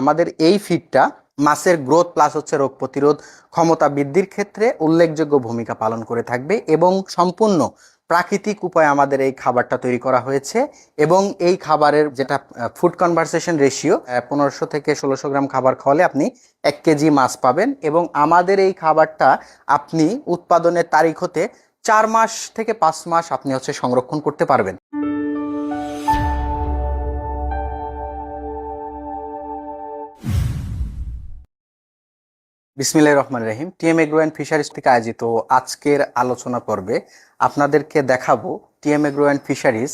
আমাদের এই ফিডটা মাছের গ্রোথ প্লাস হচ্ছে রোগ প্রতিরোধ ক্ষমতা বৃদ্ধির ক্ষেত্রে উল্লেখযোগ্য ভূমিকা পালন করে থাকবে এবং সম্পূর্ণ প্রাকৃতিক উপায়ে আমাদের এই খাবারটা তৈরি করা হয়েছে এবং এই খাবারের যেটা ফুড কনভারসেশন রেশিও পনেরোশো থেকে ষোলোশো গ্রাম খাবার খাওয়ালে আপনি এক কেজি মাছ পাবেন এবং আমাদের এই খাবারটা আপনি উৎপাদনের তারিখ হতে চার মাস থেকে পাঁচ মাস আপনি হচ্ছে সংরক্ষণ করতে পারবেন। বিসমিল্লাহ রহমান রহিম, টিএম এগ্রো অ্যান্ড ফিশারিজ থেকে আয়োজিত আজকের আলোচনা পর্বে আপনাদেরকে দেখাবো টিএম এগ্রো অ্যান্ড ফিশারিজ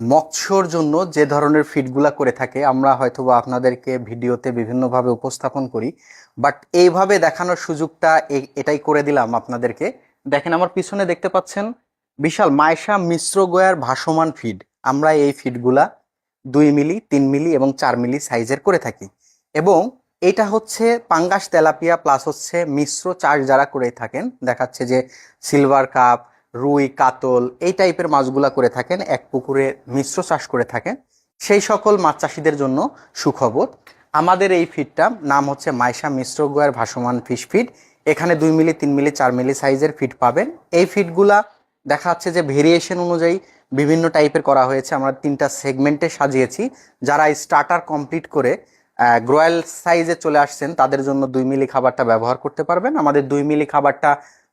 মৎস্যর জন্য যে ধরনের ফিডগুলা করে থাকে। আমরা হয়তোবা আপনাদেরকে ভিডিওতে বিভিন্নভাবে উপস্থাপন করি বাট এইভাবে দেখানোর সুযোগটা এটাই করে দিলাম আপনাদেরকে। দেখেন আমার পিছনে দেখতে পাচ্ছেন বিশাল মাইশা মিশ্র গোয়ার ভাসমান ফিড আমরা এই ফিডগুলা দুই মিলি, তিন মিলি এবং চার মিলি সাইজের করে থাকি। এবং এটা হচ্ছে পাঙ্গাস তেলাপিয়া প্লাস হচ্ছে মিশ্র চাষ যারা করে থাকেন, দেখাচ্ছে যে সিলভার কাপ রুই, কাতল, এই টাইপের মাছগুলা করে থাকেন, এক পুকুরে মিশ্র চাষ করে থাকেন। সেই সকল মাছ চাষিদের জন্য সুখবর। আমাদের এই ফিডটা নাম হচ্ছে মাইশা মিশ্র গোয়ার ভাসমান ফিশ ফিড এখানে দুই মিলি, তিন মিলি, চার মিলি সাইজের ফিড পাবেন। এই ফিডগুলা দেখা যাচ্ছে যে ভেরিয়েশন অনুযায়ী বিভিন্ন টাইপের করা হয়েছে। আমরা তিনটা সেগমেন্টে সাজিয়েছি। যারা স্টার্টার কমপ্লিট করে গ্রোয়াল সাইজে চলে আসছেন, তাদের জন্য দুই মিলি খাবারটা ব্যবহার করতে পারবেন। আমাদের দুই মিলি খাবারটা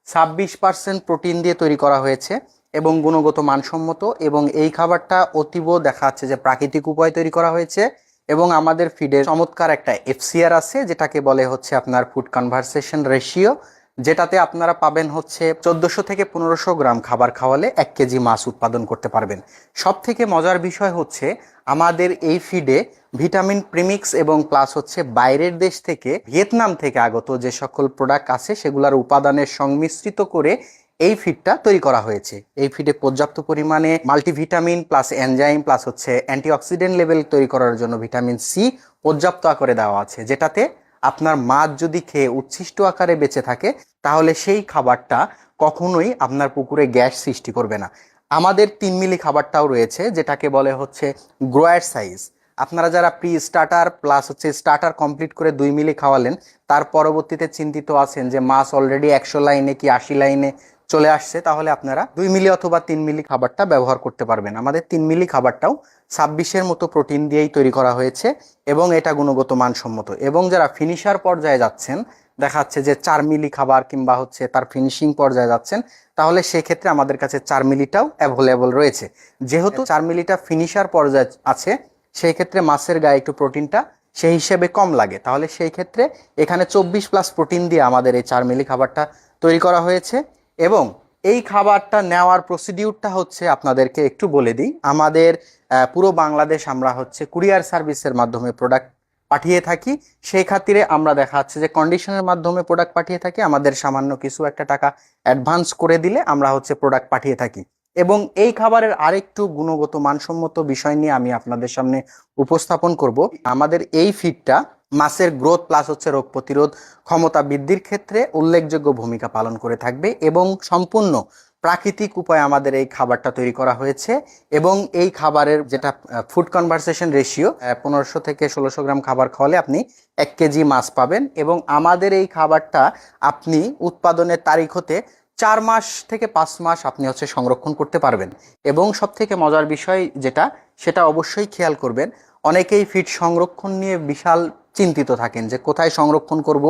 ছাব্বিশ পার্সেন্ট প্রোটিন দিয়ে তৈরি করা হয়েছে এবং গুণগত মানসম্মত এবং এই খাবারটা অতীব দেখা যাচ্ছে যে প্রাকৃতিক উপায় তৈরি করা হয়েছে এবং আমাদের ফিডের চমৎকার একটা এফসিআর আছে, যেটাকে বলে হচ্ছে আপনার ফুড কনভারসেশন রেশিও যেটাতে আপনারা পাবেন হচ্ছে চোদ্দশো থেকে পনেরোশো গ্রাম খাবার খাওয়ালে এক কেজি মাছ উৎপাদন করতে পারবেন। সব থেকে মজার বিষয় হচ্ছে আমাদের এই ফিডে ভিটামিন, প্রিমিক্স এবং প্লাস হচ্ছে বাইরের দেশ থেকে, ভিয়েতনাম থেকে আগত যে সকল প্রোডাক্ট আছে সেগুলোর উপাদানের সংমিশ্রিত করে এই ফিডটা তৈরি করা হয়েছে। এই ফিডে পর্যাপ্ত পরিমাণে মাল্টিভিটামিন প্লাস এনজাইম প্লাস হচ্ছে অ্যান্টিঅক্সিডেন্ট লেভেল তৈরি করার জন্য ভিটামিন সি পর্যাপ্ত আকারে দেওয়া আছে, যেটাতে আপনার মাছ যদি খেয়ে উচ্ছিষ্ট আকারে বেঁচে থাকে, তাহলে সেই খাবারটা কখনোই আপনার পুকুরে গ্যাস সৃষ্টি করবে না। আমাদের তিন মিলি খাবারটাও রয়েছে, যেটাকে বলে হচ্ছে গ্রোয়ার সাইজ। আপনারা যারা প্রি স্টার্টার প্লাস হচ্ছে স্টার্টার কমপ্লিট করে দুই মিলি খাওয়ালেন, তার পরবর্তীতে চিন্তিত আছেন যে মাছ অলরেডি একশো লাইনে কি আশি লাইনে চলে আসছে, তাহলে আপনারা দুই মিলি অথবা তিন মিলি খাবারটা ব্যবহার করতে পারবেন। আমাদের তিন মিলি খাবারটাও ছাব্বিশের মতো প্রোটিন দিয়েই তৈরি করা হয়েছে এবং এটা গুণগত মানসম্মত। এবং যারা ফিনিশার পর্যায়ে যাচ্ছেন, দেখা যাচ্ছে যে চার মিলি খাবার কিংবা হচ্ছে তার ফিনিশিং পর্যায়ে যাচ্ছেন, তাহলে সেক্ষেত্রে আমাদের কাছে চার মিলিটাও অ্যাভেলেবল রয়েছে। যেহেতু চার মিলিটা ফিনিশার পর্যায়ে আছে সেই ক্ষেত্রে মাছের গায়ে একটু প্রোটিনটা সেই হিসেবে কম লাগে। তাহলে সেই ক্ষেত্রে এখানে চব্বিশ প্লাস প্রোটিন দিয়ে আমাদের এই চার মিলি খাবারটা তৈরি করা হয়েছে। এবং এই খাবারটা নেওয়ার প্রসিডিউরটা হচ্ছে আপনাদেরকে একটু বলে দিই। আমাদের পুরো বাংলাদেশ আমরা হচ্ছে কুরিয়ার সার্ভিসের মাধ্যমে প্রোডাক্ট পাঠিয়ে থাকি। সেই খাতিরে আমরা দেখা যাচ্ছে যে কন্ডিশনের মাধ্যমে প্রোডাক্ট পাঠিয়ে থাকি। আমাদের সামান্য কিছু একটা টাকা অ্যাডভান্স করে দিলে আমরা হচ্ছে প্রোডাক্ট পাঠিয়ে থাকি। এবং এই খাবারের আরেকটু গুণগত, মানসম্মত বিষয় নিয়ে আমি আপনাদের সামনে উপস্থাপন করব। আমাদের এই ফিডটা মাছের গ্রোথ প্লাস হচ্ছে রোগ প্রতিরোধ ক্ষমতা বৃদ্ধির ক্ষেত্রে উল্লেখযোগ্য ভূমিকা পালন করে থাকবে এবং সম্পূর্ণ প্রাকৃতিক উপায়ে আমাদের এই খাবারটা তৈরি করা হয়েছে এবং এই খাবারের যেটা ফুড কনভারসেশন রেশিও পনেরোশো থেকে ষোলোশো গ্রাম খাবার খাওয়ালে আপনি এক কেজি মাছ পাবেন এবং আমাদের এই খাবারটা আপনি উৎপাদনের তারিখ হতে চার মাস থেকে পাঁচ মাস আপনি হচ্ছে সংরক্ষণ করতে পারবেন এবং সব থেকে মজার বিষয় যেটা, সেটা অবশ্যই খেয়াল করবেন। অনেকেই ফিড সংরক্ষণ নিয়ে বিশাল চিন্তিত থাকেন যে কোথায় সংরক্ষণ করব।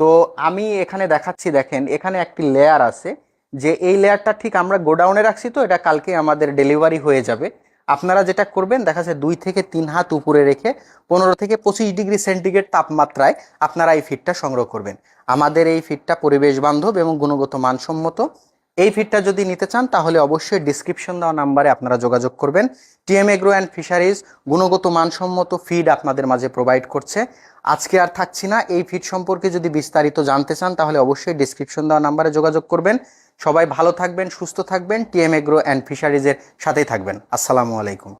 তো আমি এখানে দেখাচ্ছি, দেখেন, এখানে একটি লেয়ার আছে, যে এই লেয়ারটা ঠিক আমরা গোডাউনে রাখছি তো, এটা কালকে আমাদের ডেলিভারি হয়ে যাবে। আপনারা যেটা করবেন দেখা যাচ্ছে দুই থেকে তিন হাত উপরে রেখে পনেরো থেকে পঁচিশ ডিগ্রি সেন্টিগ্রেড তাপমাত্রায় আপনারা এই ফিডটা সংগ্রহ করবেন। আমাদের এই ফিডটা পরিবেশ বান্ধব এবং গুণগত মানসম্মত। এই ফিডটা যদি নিতে চান, তাহলে অবশ্যই ডিসক্রিপশন দেওয়া নাম্বারে আপনারা যোগাযোগ করবেন। টিএম এগ্রো অ্যান্ড ফিশারিজ গুণগত মানসম্মত ফিড আপনাদের মাঝে প্রোভাইড করছে। আজকে আর থাকছি না। এই ফিড সম্পর্কে যদি বিস্তারিত জানতে চান, তাহলে অবশ্যই ডিসক্রিপশন দেওয়া নাম্বারে যোগাযোগ করবেন। সবাই ভালো থাকবেন, সুস্থ থাকবেন। টিএম এগ্রো অ্যান্ড ফিশারিজের সাথেই থাকবেন। আসসালামু আলাইকুম।